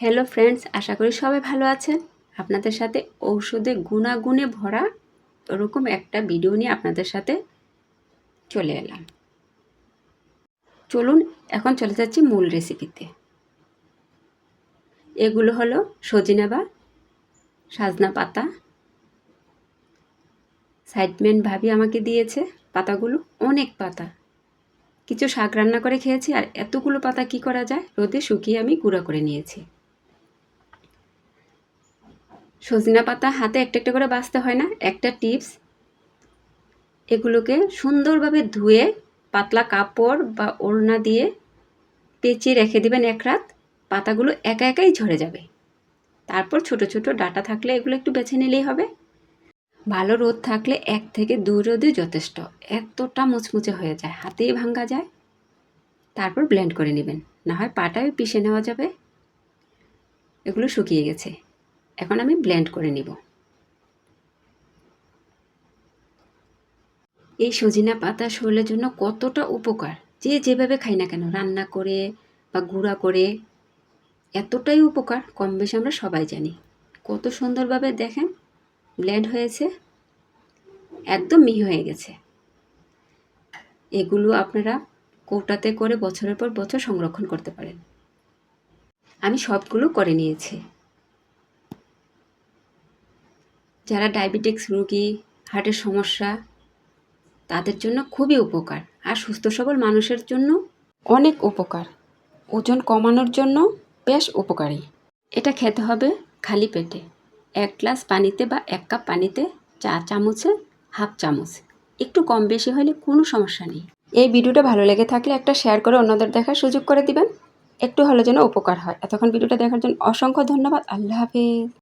Hello friends আশা করি সবাই ভালো আছেন। আপনাদের সাথে ঔষধে গুণাগুণে ভরা ওরকম একটা ভিডিও নিয়ে আপনাদের সাথে চলে এলাম। চলুন, এখন চলে যাচ্ছি মূল রেসিপিতে এগুলো হলো সজিনা বা সাজনা পাতা। সাইডম্যান ভাবি আমাকে দিয়েছে পাতাগুলো, অনেক পাতা। কিছু শাক রান্না করে খেয়েছি আর এতগুলো পাতা কি করা যায়? রোদে শুকিয়ে আমি গুঁড়া করে নিয়েছি। সজনা পাতা হাতে একটা একটা করে বাঁচতে হয় না। একটা টিপস, এগুলোকে সুন্দরভাবে ধুয়ে পাতলা কাপড় বা ওড়না দিয়ে পেঁচিয়ে রেখে দিবেন এক রাত। পাতাগুলো একা একাই ঝরে যাবে। তারপর ছোট ছোট ডাটা থাকলে এগুলো একটু বেছে নিলেই হবে। ভালো রোদ থাকলে এক থেকে দুই রোদই যথেষ্ট। এতটা মুচমুচে হয়ে যায়, হাতেই ভাঙ্গা যায়। তারপর ব্লেন্ড করে নেবেন। না হয় পাটায় পিষে নেওয়া যাবে। এগুলো শুকিয়ে গেছে। এখন আমি ব্লেন্ড করে নিব। এই সজিনা পাতা শরীরের জন্য কতটা উপকার? যে যেভাবে খাই না কেন, রান্না করে বা গুঁড়া করে, এতটাই উপকার কম বেশি আমরা সবাই জানি। কত সুন্দরভাবে দেখেন ব্লেন্ড হয়েছে, একদম মিহি হয়ে গেছে। এগুলো আপনারা কৌটাতে করে বছরের পর বছর সংরক্ষণ করতে পারেন। আমি সবগুলো করে নিয়েছি। যারা ডায়াবেটিক্স রোগী, হার্টের সমস্যা, তাদের জন্য খুবই উপকার। আর সুস্থ সবল মানুষের জন্য অনেক উপকার। ওজন কমানোর জন্য বেশ উপকারী। এটা খেতে হবে খালি পেটে। এক গ্লাস পানিতে বা এক কাপ পানিতে চা চামচে, হাফ চামচ। একটু কম বেশি হলে কোনো সমস্যা নেই। এই ভিডিওটা ভালো লেগে থাকলে একটা শেয়ার করে অন্যদের দেখার সুযোগ করে দিবেন। একটু হলে যেন উপকার হয়। এতক্ষণ ভিডিওটা দেখার জন্য অসংখ্য ধন্যবাদ। আল্লাহ হাফিজ।